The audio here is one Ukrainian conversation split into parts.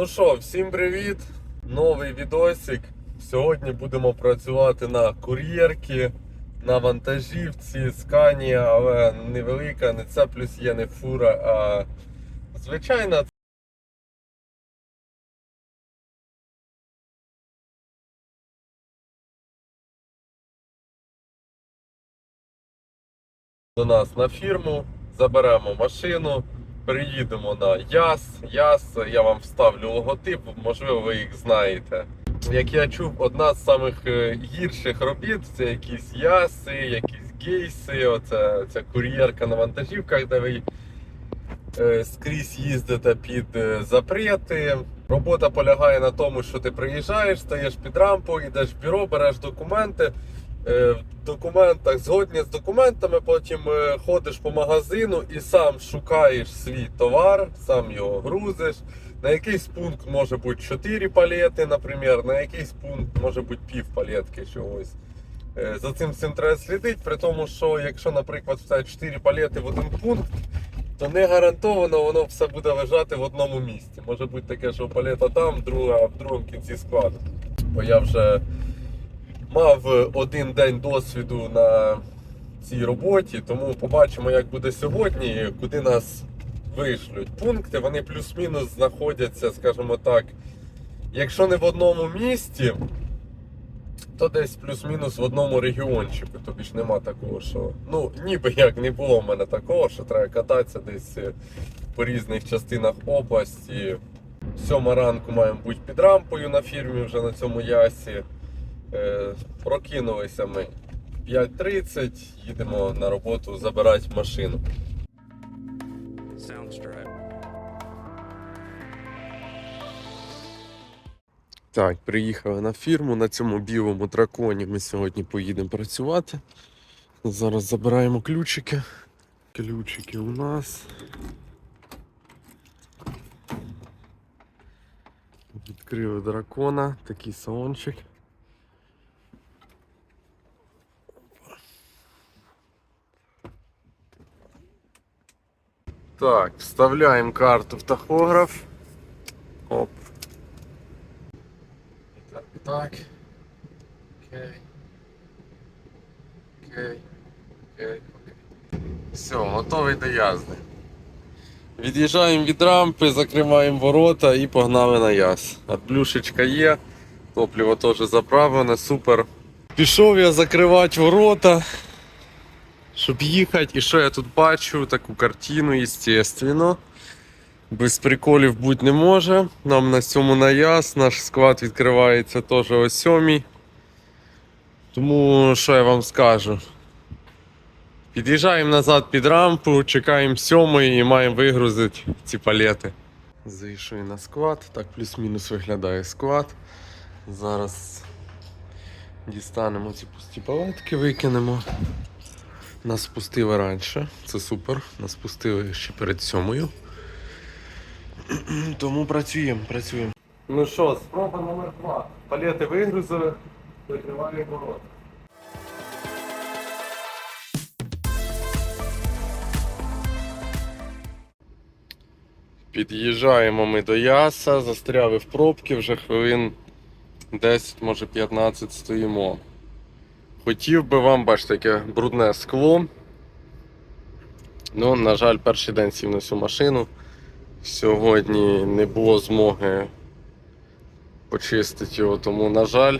Ну що, всім привіт! Новий відосик. Сьогодні будемо працювати на кур'єрці, на вантажівці, сканія, але невелика, не це плюс є не фура, а звичайна. До нас на фірму, заберемо машину, приїдемо на Яс. Яс, я вам вставлю логотип, можливо, ви їх знаєте. Як я чув, одна з самих е, гірших робіт це якісь яси, якісь гейси, оце ця кур'єрка на вантажівках, де ви е, скрізь їздите під е, запрети. Робота полягає на тому, що ти приїжджаєш, стаєш під рампу, йдеш в бюро, береш документи. Е, В документах згодні з документами, потім е, ходиш по магазину і сам шукаєш свій товар, сам його грузиш. На якийсь пункт може бути 4 палети, наприклад, на якийсь пункт може бути пів палетки чогось. Е, За цим всім треба слідити, при тому, що якщо, наприклад, вставити 4 палети в один пункт, то не гарантовано воно все буде лежати в одному місці. Може бути таке, що палета там, друга в другому кінці складу. Бо я вже мав один день досвіду на цій роботі, тому побачимо, як буде сьогодні, куди нас вишлють. Пункти вони плюс-мінус знаходяться, скажімо так, якщо не в одному місті, то десь плюс-мінус в одному регіончику. Тобі ж нема такого, що. Ну, ніби як не було в мене такого, що треба кататися десь е, по різних частинах області. Сьома ранку маємо бути під рампою на фірмі вже на цьому ясі. Е, прокинулися ми 5.30, їдемо на роботу забирати машину. Так, приїхали на фірму на цьому білому драконі. Ми сьогодні поїдемо працювати. Зараз забираємо ключики. Ключики у нас. Відкрили дракона, такий салончик. Так, вставляємо карту в тахограф. Оп. Так, так. Окей. Окей. Окей. Все, готовий до язди. Від'їжджаємо від рампи, закриваємо ворота і погнали на яз. Адблюшечка є, топливо теж заправлене, супер. Пішов я закривати ворота, щоб їхати. І що я тут бачу? Таку картину, естественно. Без приколів бути не може. Нам на цьому наяз, наш склад відкривається теж о 7. Тому що я вам скажу? Під'їжджаємо назад під рампу, чекаємо сьомої і маємо вигрузити ці палети. Зайшли на склад, так плюс-мінус виглядає склад. Зараз дістанемо ці пусті палетки, викинемо. Нас спустили раніше, це супер. Нас спустили ще перед сьомою. Тому працюємо, працюємо. Ну що, спроба номер два. Палети вигрузили, закриваємо ворота. Під'їжджаємо ми до Яса, застряли в пробки, вже хвилин 10, може 15 стоїмо. Хотів би вам, бачите, таке брудне скло. Ну, на жаль, перший день сів на цю машину. Сьогодні не було змоги почистити його, тому, на жаль,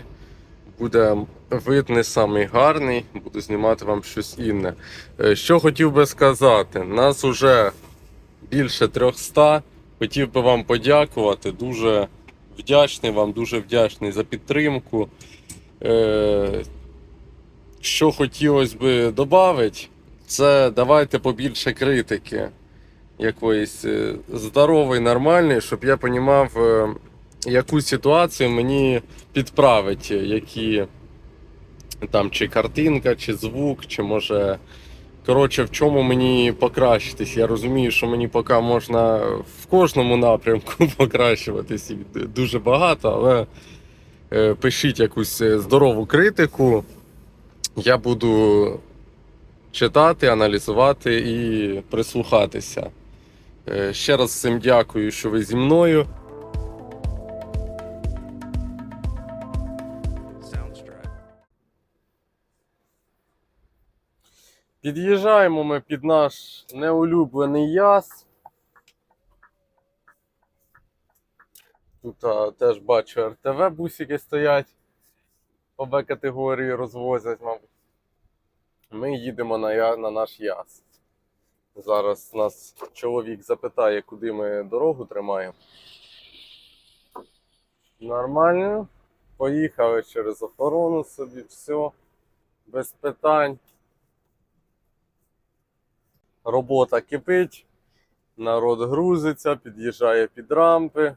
буде вид не самий гарний, буду знімати вам щось інне. Е, Що хотів би сказати, нас вже більше 300. Хотів би вам подякувати. Дуже вдячний вам, дуже вдячний за підтримку. Е, Що хотілося би додати, це давайте побільше критики якоїсь е, здорової, нормальної, щоб я розумів, яку ситуацію мені підправити, які там чи картинка, чи звук, чи може. Коротше, в чому мені покращитись? Я розумію, що мені поки можна в кожному напрямку покращуватись дуже багато, але е, пишіть якусь е, здорову критику я буду читати, аналізувати і прислухатися. Е, ще раз всім дякую, що ви зі мною. Під'їжджаємо ми під наш неулюблений яс. Тут а, теж бачу РТВ бусики стоять. По Б категорії розвозять, мабуть. Ми їдемо на, на наш яз. Зараз нас чоловік запитає, куди ми дорогу тримаємо. Нормально. Поїхали через охорону собі, все. Без питань. Робота кипить, народ грузиться, під'їжджає під рампи.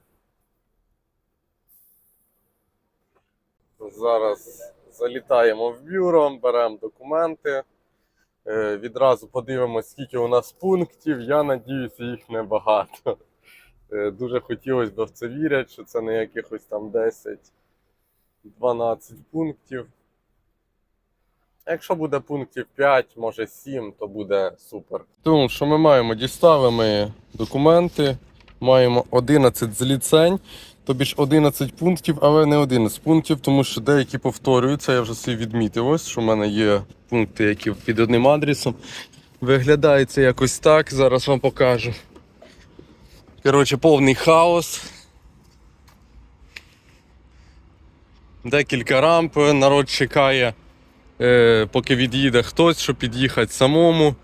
Зараз залітаємо в бюро, беремо документи. Е, Відразу подивимося, скільки у нас пунктів. Я надіюся, їх небагато. Е, Дуже хотілося б в це вірити, що це не якихось там 10-12 пунктів. Якщо буде пунктів 5, може 7, то буде супер. Тому що ми маємо, дістали ми документи, маємо 11 зліцень, тобі ж 11 пунктів, але не 11 пунктів, тому що деякі повторюються. Я вже собі відмітив, ось, що в мене є пункти, які під одним адресом. Виглядає це якось так, зараз вам покажу. Коротше, повний хаос. Декілька рамп, народ чекає, е, поки від'їде хтось, щоб під'їхати самому.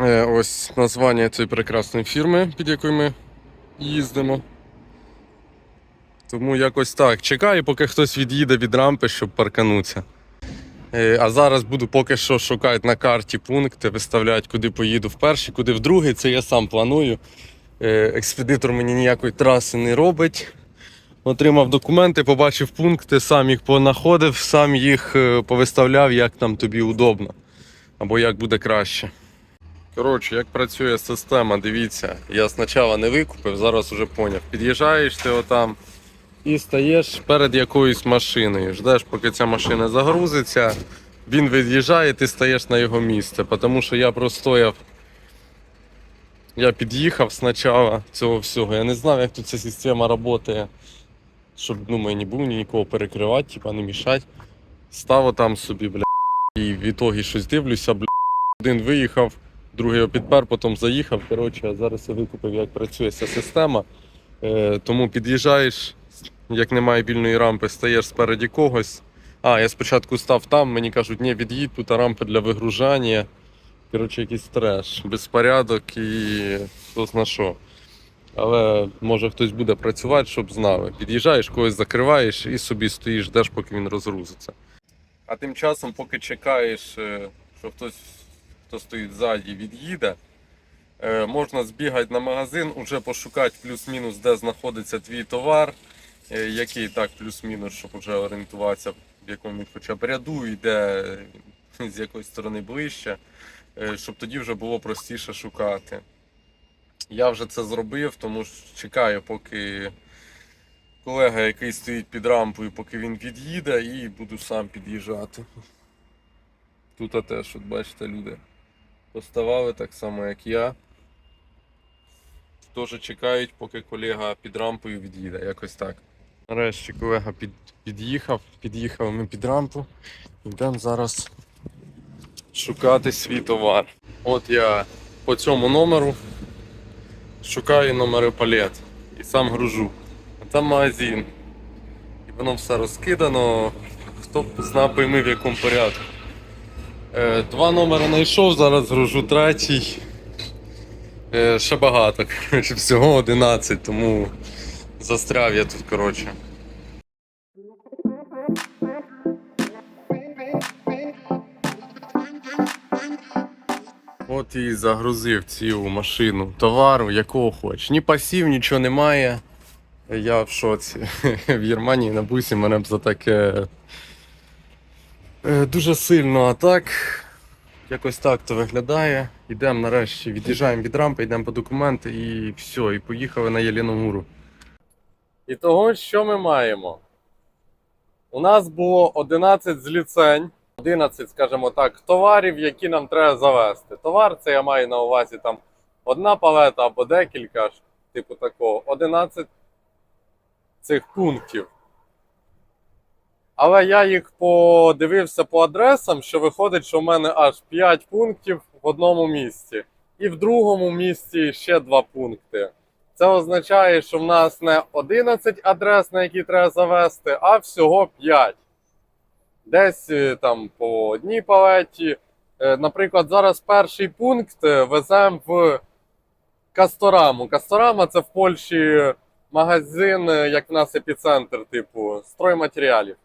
Е, ось названня цієї прекрасної фірми, під якою ми їздимо. Тому якось так. Чекаю, поки хтось від'їде від рампи, щоб парканутися. Е, А зараз буду поки що шукати на карті пункти, виставляти, куди поїду в перший, куди в другий. Це я сам планую. Е, Експедитор мені ніякої траси не робить. Отримав документи, побачив пункти, сам їх понаходив, сам їх е, повиставляв, як там тобі удобно. Або як буде краще. Коротше, як працює система, дивіться, я спочатку не викупив, зараз уже поняв. Під'їжджаєш ти отам і стаєш перед якоюсь машиною. Ждеш, поки ця машина загрузиться. Він від'їжджає, ти стаєш на його місце. Тому що я простояв. Я під'їхав спочатку цього всього. Я не знав, як тут ця система працює. Щоб ну, мені було нікого перекривати, типа не мішати. Став там собі, бля, і в ітогі щось дивлюся, бля. Один виїхав, другий його підпер, потім заїхав. Коротше, зараз я викупив, як працює ця система. Е, тому під'їжджаєш, як немає вільної рампи, стаєш спереді когось. А, я спочатку став там, мені кажуть, ні, від'їдь, тут рампи для вигружання. Коротше, якийсь треш, безпорядок і хто зна що. Але може хтось буде працювати, щоб знали. Під'їжджаєш, когось закриваєш і собі стоїш, ждеш, поки він розгрузиться. А тим часом, поки чекаєш, е, що хтось, хто стоїть ззаді, від'їде, е, можна збігати на магазин, уже пошукати плюс-мінус, де знаходиться твій товар, е, який так плюс-мінус, щоб вже орієнтуватися, в якому хоча б ряду йде, е, з якої сторони ближче, щоб тоді вже було простіше шукати. Я вже це зробив, тому що чекаю, поки колега, який стоїть під рампою, поки він від'їде, і буду сам під'їжджати. Тут теж, от бачите, люди поставали так само, як я. Теж чекають, поки колега під рампою від'їде, якось так. Нарешті колега під, під'їхав, під'їхав ми під рампу. Йдемо зараз шукати свій товар. От я по цьому номеру шукаю номери палет і сам гружу. А там магазин. І воно все розкидано. Хто б знав пойми в якому порядку. Е, два номери знайшов, зараз гружу третій. Е, ще багато. коротше, Всього 11, тому застряв я тут, коротше. От і загрузив цю машину товару, якого хоч. Ні пасів, нічого немає. Я в шоці. В Германії на бусі мене б за таке дуже сильно, а так. Якось так то виглядає. Йдемо нарешті, від'їжджаємо від рампи, йдемо по документи і все, і поїхали на Єліногуру. І того, що ми маємо? У нас було 11 зліцень. 11, скажімо так, товарів, які нам треба завести. Товар це я маю на увазі там одна палета або декілька, типу такого. 11 цих пунктів. Але я їх подивився по адресам, що виходить, що в мене аж 5 пунктів в одному місці. І в другому місці ще 2 пункти. Це означає, що в нас не 11 адрес, на які треба завести, а всього 5. Десь е, там по одній палеті. Е, Наприклад, зараз перший пункт веземо в Кастораму. Касторама це в Польщі магазин, е, як в нас епіцентр, типу стройматеріалів.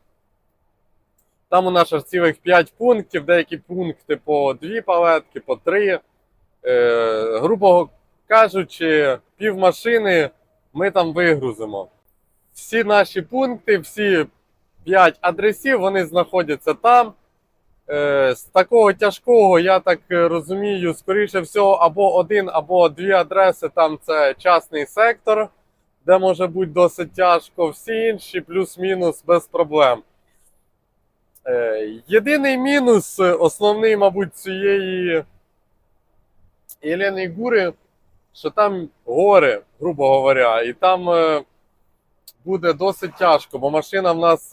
Там у нас аж цілих 5 пунктів, деякі пункти по 2 палетки, по 3. Е, грубо кажучи, пів машини ми там вигрузимо. Всі наші пункти, всі 5 адресів, вони знаходяться там. Е, з такого тяжкого, я так розумію, скоріше всього, або один, або дві адреси. Там це частний сектор, де може бути досить тяжко. Всі інші плюс-мінус без проблем. Е, єдиний мінус, е, основний, мабуть, цієї Єлени Гури, що там гори, грубо говоря, і там е, буде досить тяжко, бо машина в нас,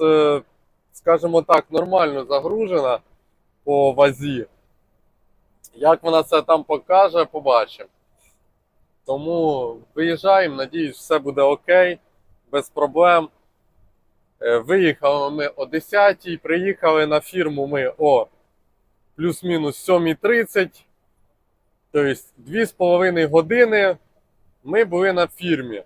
скажімо так, нормально загружена по вазі. Як вона це там покаже, побачимо. Тому виїжджаємо, надіюсь, все буде окей, без проблем. Е, Виїхали ми о 10 приїхали на фірму ми о плюс-мінус 7.30. Тобто 2,5 години ми були на фірмі.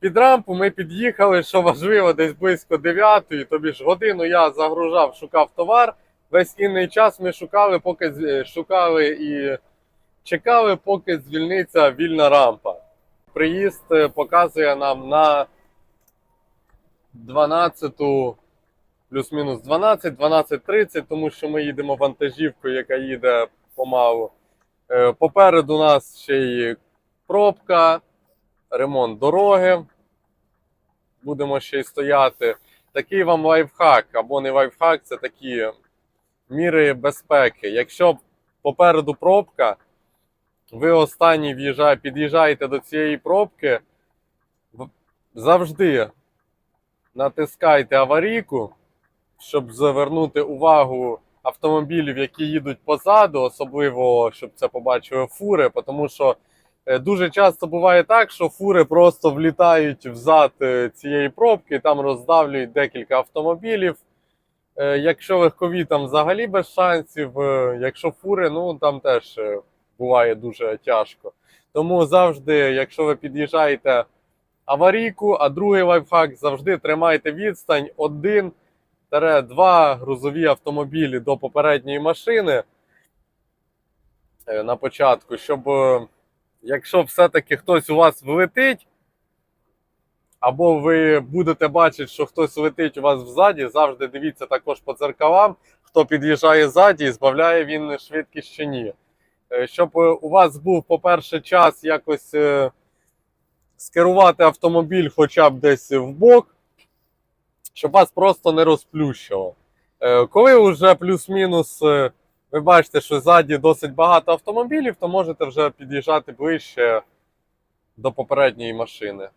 Під рампу ми під'їхали, що важливо, десь близько 9, тобі ж годину я загружав, шукав товар. Весь інний час ми шукали, поки шукали і чекали, поки звільниться вільна рампа. Приїзд е, показує нам на 12, плюс-мінус 12, 12.30, тому що ми їдемо вантажівкою, яка їде помалу. Е, Попереду нас ще й пробка, ремонт дороги. Будемо ще й стояти. Такий вам лайфхак, або не лайфхак, це такі міри безпеки. Якщо попереду пробка, ви останній під'їжджаєте до цієї пробки, завжди натискайте аварійку, щоб звернути увагу автомобілів, які їдуть позаду, особливо щоб це побачили фури, тому що е, дуже часто буває так, що фури просто влітають взад е, цієї пробки, там роздавлюють декілька автомобілів. Е, Якщо легкові, там взагалі без шансів. Якщо фури, ну там теж буває дуже тяжко. Тому завжди, якщо ви під'їжджаєте аварійку, а другий лайфхак завжди тримайте відстань один два грузові автомобілі до попередньої машини е, на початку, щоб е, якщо все-таки хтось у вас влетить, або ви будете бачити, що хтось летить у вас взаді, завжди дивіться також по дзеркалам, хто під'їжджає ззаді і збавляє він швидкість чи ні. Е, Щоб у вас був, по-перше, час якось скерувати автомобіль хоча б десь в бок, щоб вас просто не розплющило. Е, Коли вже плюс-мінус е, ви бачите, що ззаді досить багато автомобілів, то можете вже під'їжджати ближче до попередньої машини.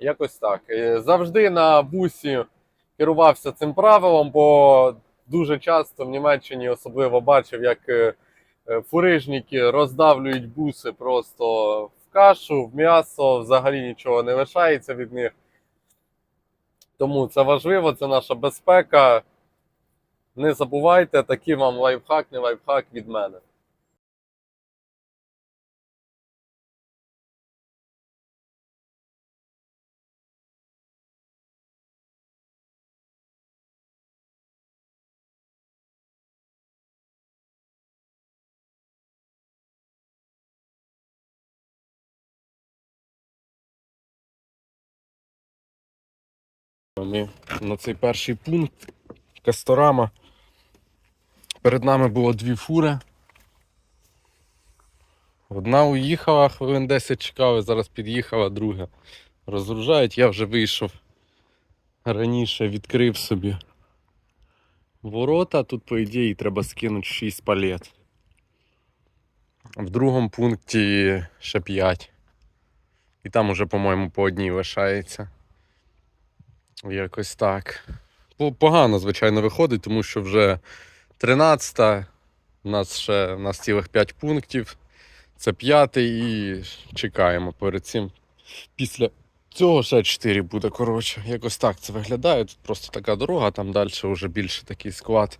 Якось так. Е, Завжди на бусі керувався цим правилом, бо дуже часто в Німеччині особливо бачив, як фурижники роздавлюють буси просто кашу, в м'ясо, взагалі нічого не лишається від них. Тому це важливо, це наша безпека. Не забувайте, такий вам лайфхак, не лайфхак від мене. Ми на цей перший пункт Касторама. Перед нами було дві фури. Одна уїхала, хвилин 10 чекали, зараз під'їхала, друга. Розгружають, я вже вийшов раніше, відкрив собі ворота. Тут, по ідеї, треба скинути 6 палет. В другому пункті ще 5. І там уже, по-моєму, по одній лишається. Якось так. погано, звичайно, виходить, тому що вже 13-та, у нас ще у нас цілих 5 пунктів. Це п'ятий і чекаємо перед цим. Після цього ще 4 буде. Коротше, якось так це виглядає. Тут просто така дорога, там далі вже більше такий склад.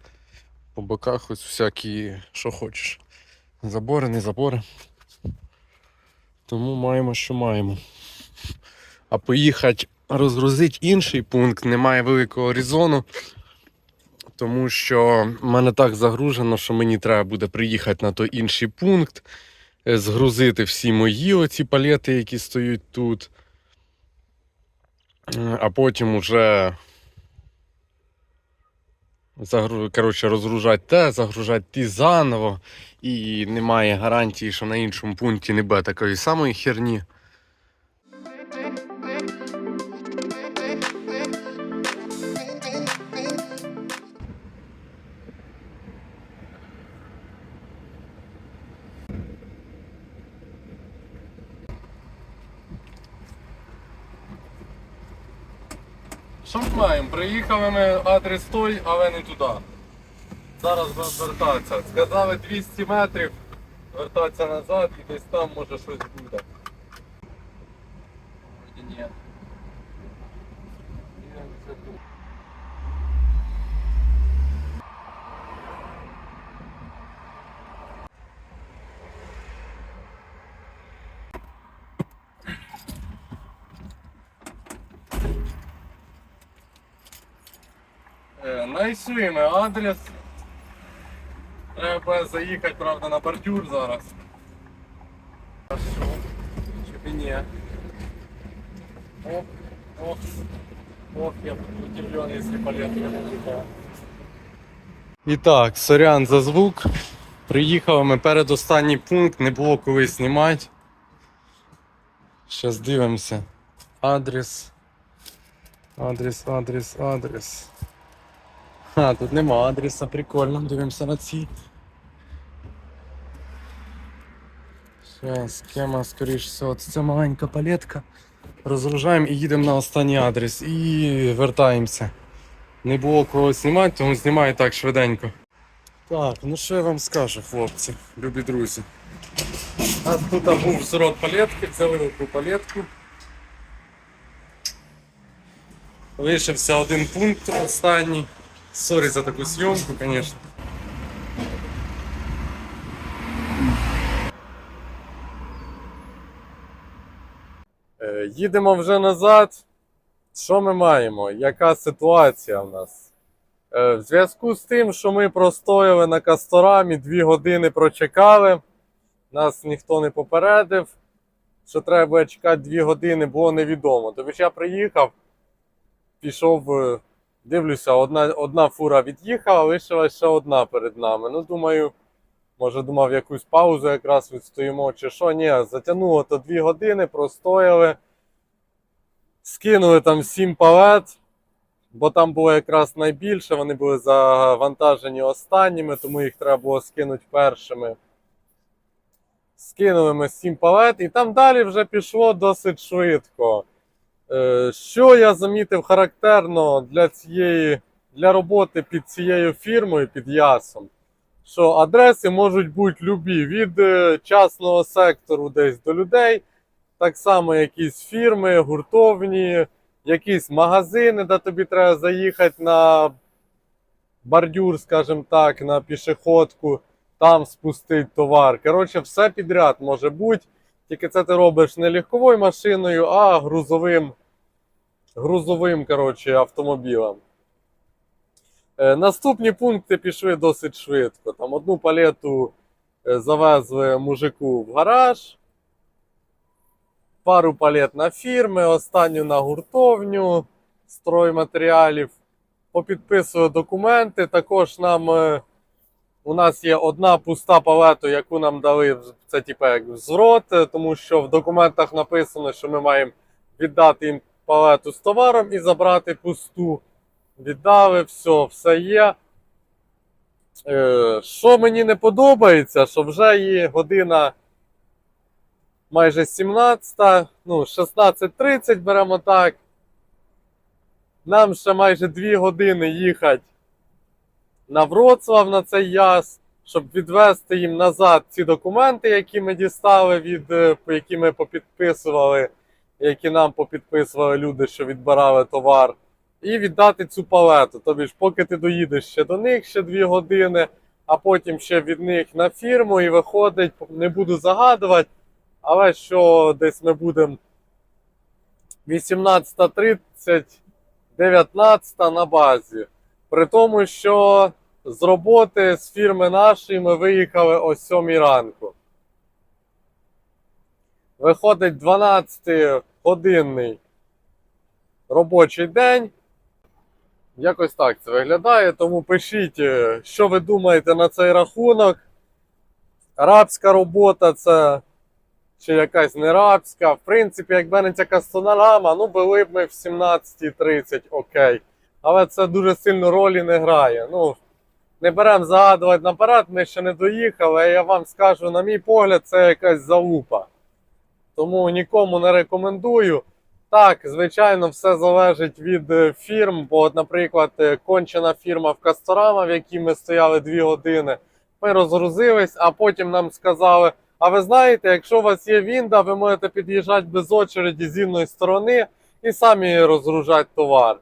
По боках ось всякі, що хочеш. Забори, не забори. Тому маємо, що маємо. А поїхати розгрузити інший пункт немає великого різону. Тому що в мене так загружено, що мені треба буде приїхати на той інший пункт, е, згрузити всі мої оці палети, які стоять тут. Е, А потім уже загру... коротше, розгружати те, загружати ті заново. І немає гарантії, що на іншому пункті не буде такої самої херні. Що ми маємо? Приїхали ми адрес той, але не туди. Зараз вертатися. Сказали 200 метрів, вертатися назад і десь там може щось Е, ми адрес. Треба заїхати, правда, на бордюр зараз. Хорошо. Чи ні. Ох, ох, ох, я буду удивлен, якщо полет не вилітає. І так, сорян за звук. Приїхали ми перед останній пункт, не було коли знімати. Зараз дивимося. Адрес. Адрес, адрес, адрес. А, тут нема адреса, прикольно, дивимося на ці. Зараз, схема, скоріш всього, це маленька палетка. Розгружаємо і їдемо на останній адрес і вертаємося. Не було кого знімати, тому знімаю так швиденько. Так, ну що я вам скажу, хлопці, любі друзі. Нас тут був сорок палетки, взяли одну палетку. Лишився один пункт останній. Сорі за таку зйомку, звісно. Е, Їдемо вже назад. Що ми маємо? Яка ситуація в нас? Е, В зв'язку з тим, що ми простояли на Касторамі, дві години прочекали, нас ніхто не попередив, що треба чекати дві години, було невідомо. Тобто я приїхав, пішов, е, дивлюся, одна, одна фура від'їхала, лишилась ще одна перед нами. Ну, думаю, може думав якусь паузу якраз відстоїмо чи що. Ні, затягнуло то дві години, простояли, скинули там сім палет бо там було якраз найбільше, вони були завантажені останніми, тому їх треба було скинути першими. Скинули ми 7 палет, і там далі вже пішло досить швидко. Е, Що я замітив характерно для цієї для роботи під цією фірмою, під ясом, що адреси можуть бути любі від е, частного сектору десь до людей, так само якісь фірми, гуртовні якісь магазини, де тобі треба заїхати на бордюр, скажімо так, на пішоходку, там спустити товар. Коротше, все підряд може бути. Тільки це ти робиш не легковою машиною, а грузовим, грузовим коротше, автомобілем. Е, наступні пункти пішли досить швидко. Там одну палету е, завезли мужику в гараж пару палет на фірми, останню на гуртовню стройматеріалів. Попідписую документи. Також нам е, у нас є одна пуста палета, яку нам дали. Це типу як взрот, е, тому що в документах написано, що ми маємо віддати їм палету з товаром і забрати пусту. Віддали, все, все є. Е, Що мені не подобається, що вже є година майже 17, ну, 16.30 беремо так. Нам ще майже 2 години їхати на Вроцлав на цей яз, щоб відвести їм назад ці документи, які ми дістали, від, е, які ми попідписували, які нам попідписували люди, що відбирали товар, і віддати цю палету. Тобі ж, поки ти доїдеш ще до них ще 2 години, а потім ще від них на фірму і виходить, не буду загадувати, але що десь ми будемо 18.30, 19 на базі. При тому, що з роботи з фірми нашої ми виїхали о 7 ранку. Виходить 12-годинний робочий день. Якось так це виглядає. Тому пишіть, е, що ви думаєте на цей рахунок. Рабська робота це чи якась не рабська. В принципі, якби не ця кастонарама, ну були б ми в 17.30, окей. Але це дуже сильно ролі не грає. Ну, не беремо загадувати наперед, ми ще не доїхали, я вам скажу, на мій погляд, це якась залупа. Тому нікому не рекомендую. Так, звичайно, все залежить від е, фірм, бо, от, наприклад, е, кончена фірма в Касторама, в якій ми стояли 2 години, ми розгрузились, а потім нам сказали: а ви знаєте, якщо у вас є вінда, ви можете під'їжджати без очереді з інної сторони і самі розгружати товар.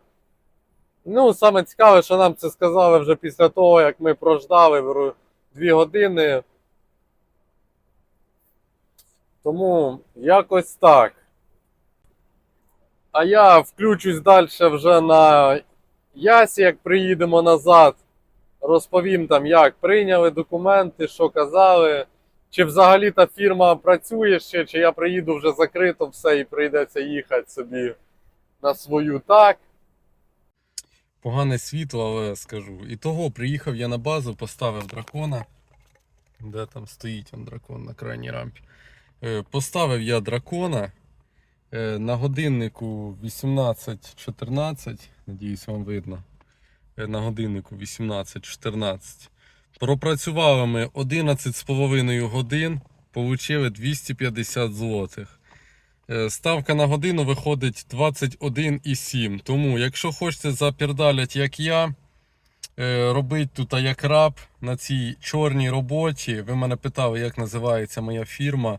Ну, саме цікаве, що нам це сказали вже після того, як ми прождали вру- дві години. Тому якось так. А я включусь далі вже на Ясі, як приїдемо назад. Розповім там, як прийняли документи, що казали. Чи взагалі та фірма працює ще, чи я приїду вже закрито все і прийдеться їхати собі на свою так. Погане світло, але скажу. І того приїхав я на базу, поставив дракона. Де там стоїть он дракон на крайній рампі. Е, Поставив я дракона. Е, На годиннику 18.14. Надіюсь, вам видно. Е, На годиннику 18.14. Пропрацювали ми 11,5 годин, получили 250 злотих. Е, Ставка на годину виходить 21,7. Тому, якщо хочете запірдалять, як я, е, робить тут як раб на цій чорній роботі. Ви мене питали, як називається моя фірма.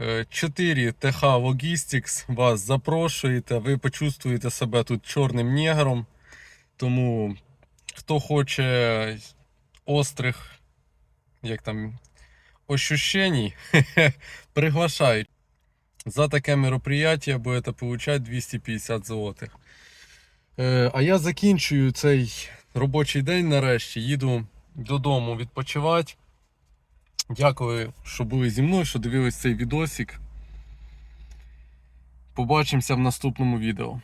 Е, 4 ТХ Logistics вас запрошуєте, ви почувствуєте себе тут чорним негром. Тому хто хоче острих, як там, ощущений, приглашають. За таке мероприятие будете получать 250 злотих. Е, а я закінчую цей робочий день нарешті. Їду додому відпочивати. Дякую, що були зі мною, що дивились цей відосик. Побачимося в наступному відео.